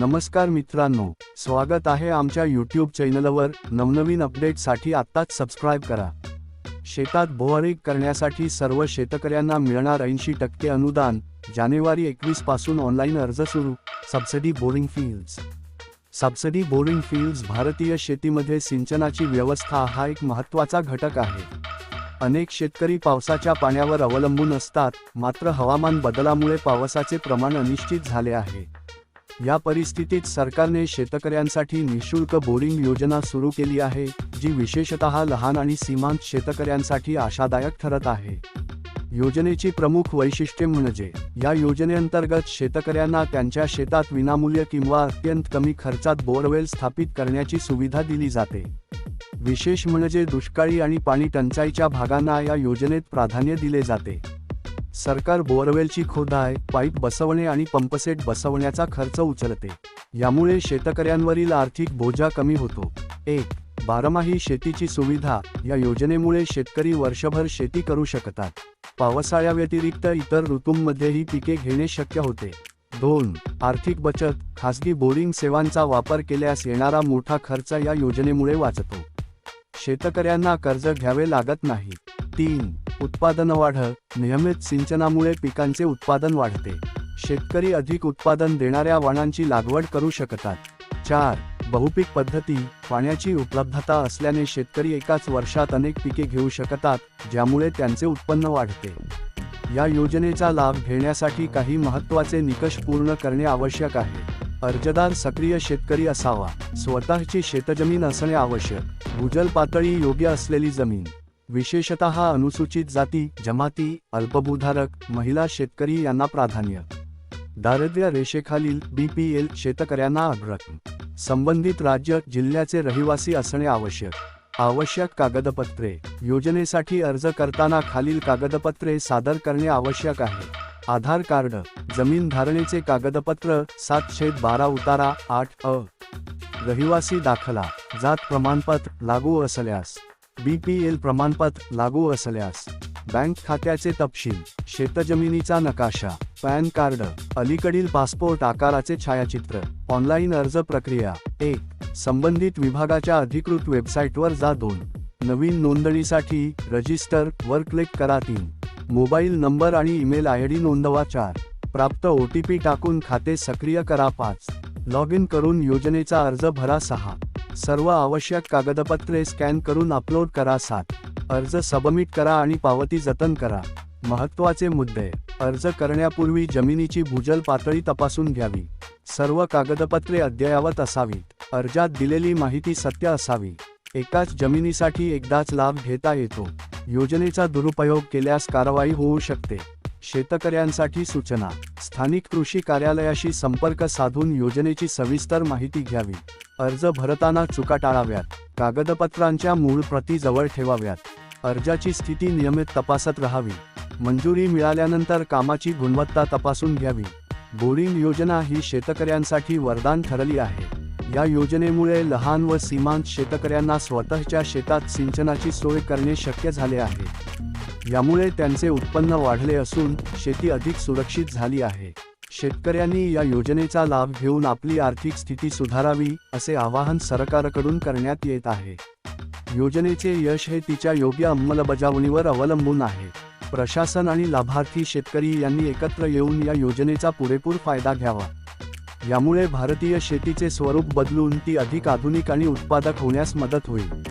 नमस्कार मित्रांनो स्वागत आहे आमच्या यूट्यूब चॅनलवर नवनवीन अपडेटसाठी आत्ताच सबस्क्राईब करा. शेतात बोअरिंग करण्यासाठी सर्व शेतकऱ्यांना मिळणार ऐंशी टक्के अनुदान. जानेवारी एकवीसपासून ऑनलाईन अर्ज सुरू. Subsidy boring fields subsidy boring fields भारतीय शेतीमध्ये सिंचनाची व्यवस्था हा एक महत्त्वाचा घटक आहे. अनेक शेतकरी पावसाच्या पाण्यावर अवलंबून असतात मात्र हवामान बदलामुळे पावसाचे प्रमाण अनिश्चित झाले आहे. या परिस्थितीत सरकारने शेतकऱ्यांसाठी निशुल्क बोरिंग योजना सुरू केली आहे जी विशेषतः लहान आणि सीमांत शेतकऱ्यांसाठी आशादायक ठरत आहे. योजनेची प्रमुख वैशिष्ट्ये म्हणजे या योजनेअंतर्गत शेतकऱ्यांना त्यांच्या शेतात विनामूल्य किंवा अत्यंत कमी खर्चात बोरवेल स्थापित करण्याची सुविधा दिली जाते. विशेष म्हणजे दुष्काळी आणि पाणी टंचाईच्या भागांना या योजनेत प्राधान्य दिले जाते. सरकार बोअरवेलची खोदाय पाईप बसवणे आणि पंपसेट बसवण्याचा खर्च उचलते. यामुळे शेतकऱ्यांवरील आर्थिक बोजा कमी होतो. एक बारमाही शेतीची सुविधा. या योजनेमुळे शेतकरी वर्षभर शेती करू शकतात. पावसाळ्याव्यतिरिक्त इतर ऋतूंमध्येही पिके घेणे शक्य होते. दोन आर्थिक बचत. खासगी बोरिंग सेवांचा वापर केल्यास येणारा मोठा खर्च या योजनेमुळे वाचतो. शेतकऱ्यांना कर्ज घ्यावे लागत नाही. तीन उत्पादन वाढ नियमित सिंचनामुळे पिकांचे उत्पादन वाढते. शेतकरी अधिक उत्पादन देणाऱ्या वाणांची लागवड करू शकतात. चार बहुपीक पद्धती पाण्याची उपलब्धता असल्याने शेतकरी एकाच वर्षात अनेक पिके घेऊ शकतात ज्यामुळे त्यांचे उत्पन्न वाढते. या योजनेचा लाभ घेण्यासाठी काही महत्त्वाचे निकष पूर्ण करणे आवश्यक आहे. अर्जदार सक्रिय शेतकरी असावा. स्वतःची शेतजमीन असणे आवश्यक. भूजल पातळी योग्य असलेली जमीन. विशेषतः अनुसूचित जाती जमाती अल्पभूधारक महिला शेतकरी यांना प्राधान्य. दारिद्र्य रेषेखालील बीपीएल शेतकऱ्यांना अग्रक. संबंधित राज्य जिल्ह्याचे रहिवासी असणे आवश्यक. आवश्यक कागदपत्रे. योजनेसाठी अर्ज करताना खालील कागदपत्रे सादर करणे आवश्यक आहे. आधार कार्ड. जमीन धारणेचे कागदपत्र सात छेद बारा उतारा आठ अ. रहिवासी दाखला. जात प्रमाणपत्र लागू असल्यास. बी पी एल प्रमाणपत्र लागू असल्यास बँक खात्याचे तपशील शेतजमिनीचा नकाशा पॅन कार्ड अलीकडील पासपोर्ट आकाराचे छायाचित्र ऑनलाईन अर्ज प्रक्रिया एक संबंधित विभागाच्या अधिकृत वेबसाईटवर जा दोन नवीन नोंदणीसाठी रजिस्टर वर क्लिक करा तीन मोबाईल नंबर आणि ईमेल आय डी नोंदवा चार प्राप्त ओ टी पी टाकून खाते सक्रिय करा पाच लॉग इन करून योजनेचा अर्ज भरा सहा. सर्व आवश्यक कागदपत्रे स्कॅन करून अपलोड करा सात. अर्ज सबमिट करा आणि पावती जतन करा. महत्त्वाचे मुद्दे. अर्ज करण्यापूर्वी जमिनीची भूजल पातळी तपासून घ्यावी. सर्व कागदपत्रे अद्ययावत असावीत. अर्जात दिलेली माहिती सत्य असावी. एकाच जमिनीसाठी एकदाच लाभ घेता येतो. योजनेचा दुरुपयोग केल्यास कारवाई होऊ शकते. शेतकऱ्यांसाठी सूचना. स्थानिक कृषी कार्यालयाशी संपर्क साधून योजनेची सविस्तर माहिती घ्यावी. अर्ज भरताना चुका टाळाव्यात. कागदपत्रांच्या मूळ प्रती जवळ ठेवाव्यात. अर्जाची स्थिती नियमित तपासत राहावी. मंजुरी मिळाल्यानंतर कामाची गुणवत्ता तपासून घ्यावी. बोरिंग योजना ही शेतकऱ्यांसाठी वरदान ठरली आहे. या योजनेमुळे लहान व सीमांत शेतकऱ्यांना स्वतःच्या शेतात सिंचनाची सोय करणे शक्य झाले आहे. यामुळे त्यांचे उत्पन्न वाढले असून शेती अधिक सुरक्षित झाली आहे. शेतकऱ्यांनी या योजनेचा लाभ घेऊन आपली आर्थिक स्थिती सुधारावी असे आवाहन सरकारकडून करण्यात येत आहे. योजनेचे यश हे तिच्या योग्य अंमलबजावणीवर अवलंबून आहे. प्रशासन आणि लाभार्थी शेतकरी यांनी एकत्र येऊन या योजनेचा पुरेपूर फायदा घ्यावा. यामुळे भारतीय शेतीचे स्वरूप बदलून ती अधिक आधुनिक आणि उत्पादक होण्यास मदत होईल.